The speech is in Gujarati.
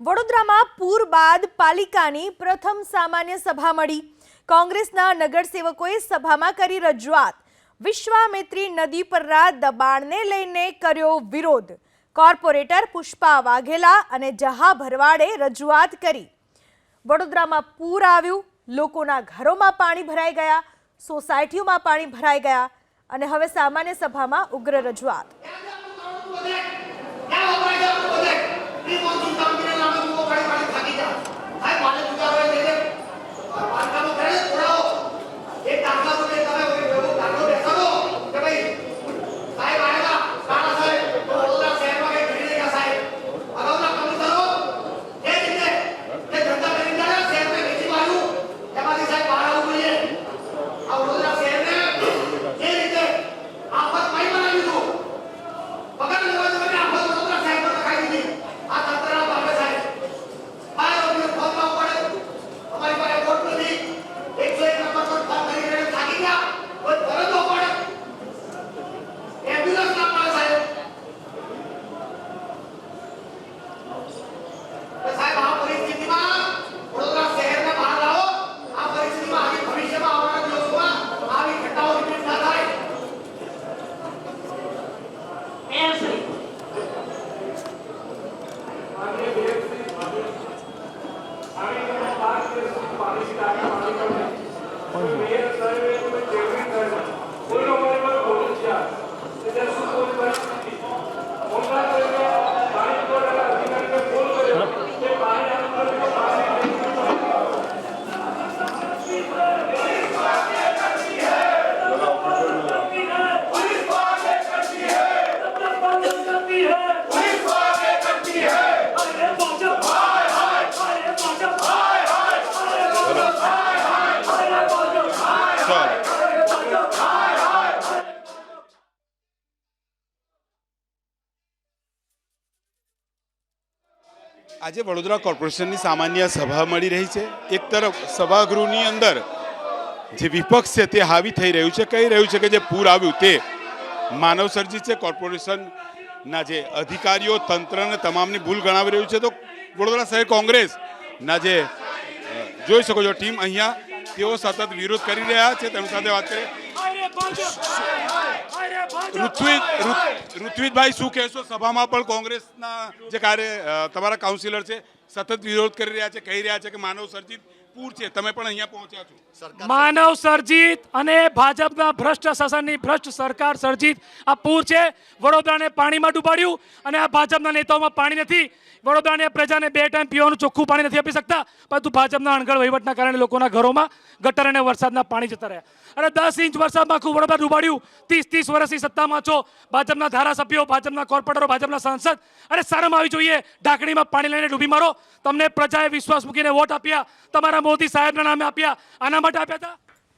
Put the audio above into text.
વડોદરામાં પૂર બાદ પાલિકાની પ્રથમ સામાન્ય સભા મળી. કોંગ્રેસના નગરસેવકોએ સભામાં કરી રજૂઆત. વિશ્વામિત્રી નદી પરના દબાણને લઈને કર્યો વિરોધ. કોર્પોરેટર પુષ્પા વાઘેલા અને જહા ભરવાડે રજૂઆત કરી. વડોદરામાં પૂર આવ્યું, લોકોના ઘરોમાં પાણી ભરાઈ ગયા, સોસાયટીઓમાં પાણી ભરાઈ ગયા અને હવે સામાન્ય સભામાં ઉગ્ર રજૂઆત. Obrigado. આજે વડોદરા કોર્પોરેશનની સામાન્ય સભા મળી રહી છે. એક તરફ સભાગૃહની અંદર જે વિપક્ષ છે તે હાવી થઈ રહ્યું છે, કહી રહ્યું છે કે જે પૂર આવ્યું તે માનવસર્જિત છે. કોર્પોરેશનના જે અધિકારીઓ, તંત્રને તમામની ભૂલ ગણાવી રહ્યું છે. તો વડોદરા શહેર કોંગ્રેસના જે જોઈ શકો છો, ટીમ અહીંયા તેઓ સતત વિરોધ કરી રહ્યા છે. તેમની સાથે વાત કરીએ. ઋત્વિજભાઈ, શું કહેશો? સભામાં પણ કોંગ્રેસના જે કાર્ય તમારા કાઉન્સિલર છે, સતત વિરોધ કરી રહ્યા છે, કહી રહ્યા છે કે માનવ સર્જિત પૂર છે. તમે પણ અહીંયા પહોંચ્યા છો. માનવ સર્જિત અને ભાજપના ભ્રષ્ટ શાસનની ભ્રષ્ટ સરકાર સર્જિત. આ પૂર છે. વડોદરાને પાણીમાં ડૂબાડ્યું અને આ ભાજપના નેતાઓમાં પાણી નથી. વડોદરાની પ્રજાને બે ટાઈમ પીવાનું ચોખ્ખું પાણી નથી આપી શકતા. પરંતુ ભાજપના અણઘડ વહીવટના કારણે લોકોના ઘરોમાં ગટર અને વરસાદના પાણી જતા રહ્યા. અને દસ ઇંચ વરસાદમાં આખું વડોદરા ડૂબાડ્યું. ત્રીસ ત્રીસ વર્ષથી સત્તામાં છો. ભાજપના ધારાસભ્યો ભાજપના કોર્પોરેટરો ભાજપના સાંસદ. અને શરમ આવી જોઈએ. ઢાંકણીમાં પાણી લઈને ડૂબી મારો. તમને પ્રજાએ વિશ્વાસ મૂકીને વોટ આપ્યા. તમારા મોદી સાહેબના નામે આપ્યા. આના માટે આપ્યા હતા?